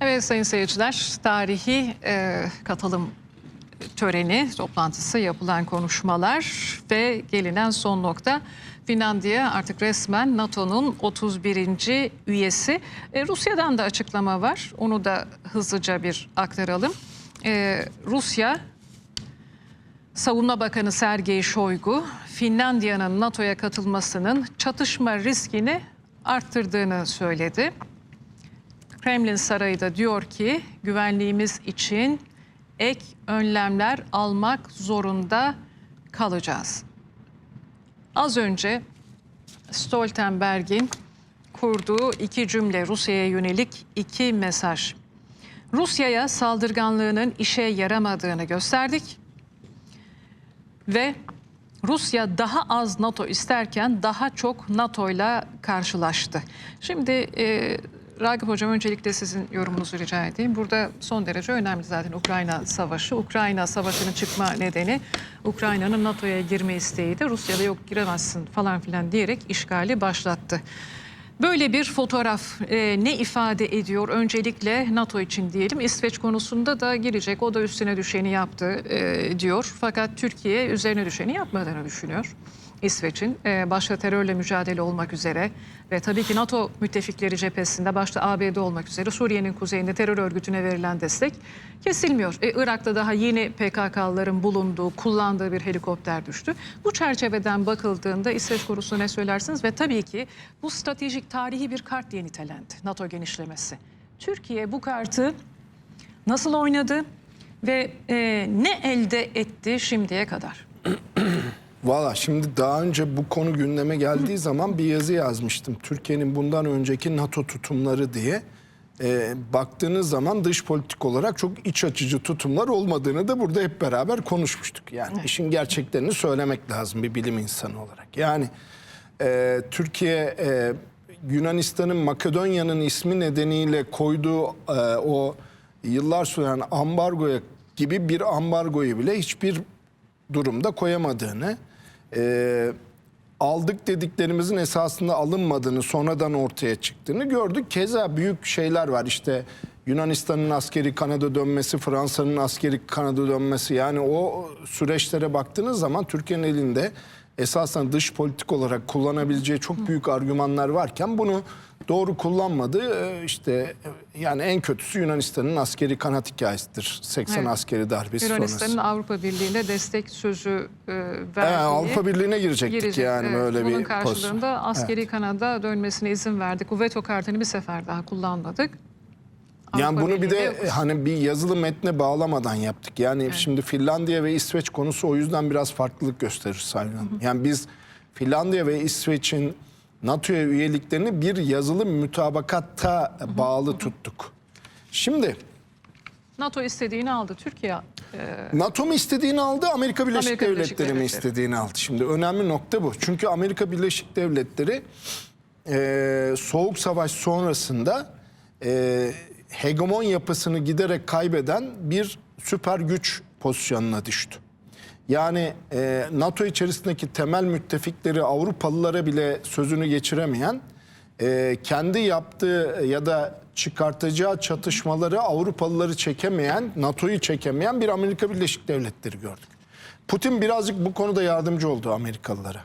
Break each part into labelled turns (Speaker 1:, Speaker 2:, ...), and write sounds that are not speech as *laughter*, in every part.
Speaker 1: Evet sayın seyirciler, tarihi e, katılım töreni, toplantısı, yapılan konuşmalar ve gelinen son nokta Finlandiya artık resmen NATO'nun 31. üyesi. E, Rusya'dan da açıklama var. Onu da hızlıca bir aktaralım. E, Rusya Savunma Bakanı Sergey Shoigu, Finlandiya'nın NATO'ya katılmasının çatışma riskini arttırdığını söyledi. Kremlin Sarayı da diyor ki güvenliğimiz için ek önlemler almak zorunda kalacağız. Az önce Stoltenberg'in kurduğu iki cümle Rusya'ya yönelik iki mesaj. Rusya'ya saldırganlığının işe yaramadığını gösterdik ve Rusya daha az NATO isterken daha çok NATO ile karşılaştı. Şimdi e, Ragıp Hocam öncelikle sizin yorumunuzu rica edeyim. Burada son derece önemli zaten Ukrayna Savaşı. Ukrayna Savaşı'nın çıkma nedeni Ukrayna'nın NATO'ya girme isteğiydi. Rusya'da yok giremezsin falan filan diyerek işgali başlattı. Böyle bir fotoğraf e, ne ifade ediyor? Öncelikle NATO için diyelim. İsveç konusunda da girecek. O da üstüne düşeni yaptı e, diyor. Fakat Türkiye üzerine düşeni yapmadığını düşünüyor. İsveç'in e, başta terörle mücadele olmak üzere ve tabii ki NATO müttefikleri cephesinde başta ABD olmak üzere Suriye'nin kuzeyinde terör örgütüne verilen destek kesilmiyor. E, Irak'ta daha yeni PKK'ların bulunduğu, kullandığı bir helikopter düştü. Bu çerçeveden bakıldığında İsveç konusunda ne söylersiniz? Ve tabii ki bu stratejik tarihi bir kart diye nitelendi NATO genişlemesi. Türkiye bu kartı nasıl oynadı ve e, ne elde etti şimdiye kadar? *clears throat*
Speaker 2: Valla şimdi daha önce bu konu gündeme geldiği zaman bir yazı yazmıştım. Türkiye'nin bundan önceki NATO tutumları diye. Ee, baktığınız zaman dış politik olarak çok iç açıcı tutumlar olmadığını da burada hep beraber konuşmuştuk. Yani işin gerçeklerini söylemek lazım bir bilim insanı olarak. Yani e, Türkiye e, Yunanistan'ın Makedonya'nın ismi nedeniyle koyduğu e, o yıllar süren ambargoya gibi bir ambargoyu bile hiçbir durumda koyamadığını, e, aldık dediklerimizin esasında alınmadığını, sonradan ortaya çıktığını gördük. Keza büyük şeyler var işte Yunanistan'ın askeri Kanada dönmesi, Fransa'nın askeri Kanada dönmesi. Yani o süreçlere baktığınız zaman Türkiye'nin elinde esasen dış politik olarak kullanabileceği çok büyük argümanlar varken bunu doğru kullanmadı. Ee, işte yani en kötüsü Yunanistan'ın askeri kanat hikayesidir. 80
Speaker 1: Evet.
Speaker 2: askeri darbesi
Speaker 1: Yunanistan'ın
Speaker 2: sonrası.
Speaker 1: Avrupa Birliği'ne destek sözü e,
Speaker 2: Ee,
Speaker 1: verdiği...
Speaker 2: Avrupa Birliği'ne girecektik
Speaker 1: girecek.
Speaker 2: yani
Speaker 1: Evet, Bunun
Speaker 2: bir
Speaker 1: karşılığında
Speaker 2: pozisyon.
Speaker 1: askeri
Speaker 2: Evet.
Speaker 1: kanada dönmesine izin verdik. Bu veto kartını bir sefer daha kullanmadık.
Speaker 2: Yani bunu bir de
Speaker 1: Birliği'ne-
Speaker 2: hani bir yazılı metne bağlamadan yaptık. Yani şimdi Finlandiya ve İsveç konusu o yüzden biraz farklılık gösterir Sayın Hanım. Yani biz Finlandiya ve İsveç'in NATO'ya üyeliklerini bir yazılı mütabakatta bağlı tuttuk. Şimdi
Speaker 1: NATO istediğini aldı. Türkiye e,
Speaker 2: NATO mu istediğini aldı, Amerika Birleşik
Speaker 1: Amerika Birleşik
Speaker 2: Devletleri mi
Speaker 1: Devletleri.
Speaker 2: istediğini aldı? Şimdi önemli nokta bu. Çünkü Amerika Birleşik Devletleri e, Soğuk Savaş sonrasında e, hegemon yapısını giderek kaybeden bir süper güç pozisyonuna düştü. Yani e, NATO içerisindeki temel müttefikleri Avrupalılara bile sözünü geçiremeyen, e, kendi yaptığı ya da çıkartacağı çatışmaları Avrupalıları çekemeyen, NATO'yu çekemeyen bir Amerika Birleşik Devletleri gördük. Putin birazcık bu konuda yardımcı oldu Amerikalılara.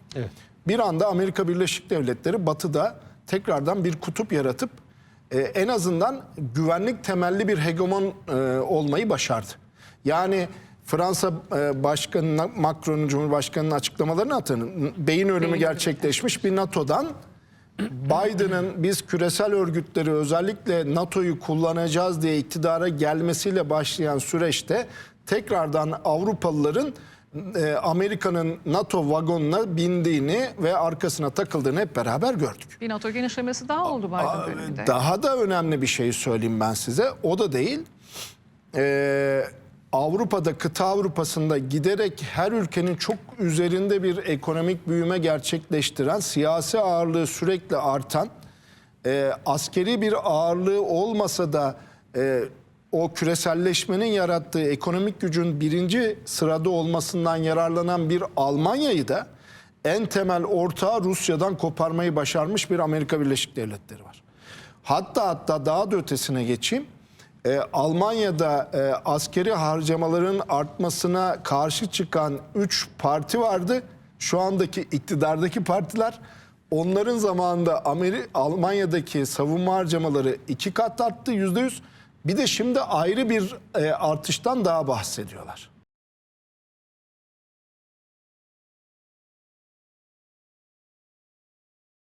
Speaker 2: Bir anda Amerika Birleşik Devletleri batıda tekrardan bir kutup yaratıp e, en azından güvenlik temelli bir hegemon e, olmayı başardı. Yani Fransa e, Başkanı Macron'un Cumhurbaşkanı'nın açıklamalarını hatırlayın. Beyin
Speaker 1: ölümü
Speaker 2: gerçekleşmiş bir NATO'dan Biden'ın biz küresel örgütleri özellikle NATO'yu kullanacağız diye iktidara gelmesiyle başlayan süreçte tekrardan Avrupalıların e, Amerika'nın NATO vagonuna bindiğini ve arkasına takıldığını hep beraber gördük.
Speaker 1: bir NATO genişlemesi daha oldu Biden döneminde.
Speaker 2: Daha da önemli bir şey söyleyeyim ben size. O da değil. Ee, Avrupa'da, kıta Avrupa'sında giderek her ülkenin çok üzerinde bir ekonomik büyüme gerçekleştiren, siyasi ağırlığı sürekli artan, e, askeri bir ağırlığı olmasa da e, o küreselleşmenin yarattığı ekonomik gücün birinci sırada olmasından yararlanan bir Almanya'yı da en temel ortağı Rusya'dan koparmayı başarmış bir Amerika Birleşik Devletleri var. Hatta hatta daha da ötesine geçeyim. e, Almanya'da e, askeri harcamaların artmasına karşı çıkan 3 parti vardı. Şu andaki iktidardaki partiler onların zamanında Ameri Almanya'daki savunma harcamaları iki kat arttı yüzde yüz. Bir de şimdi ayrı bir e, artıştan daha bahsediyorlar.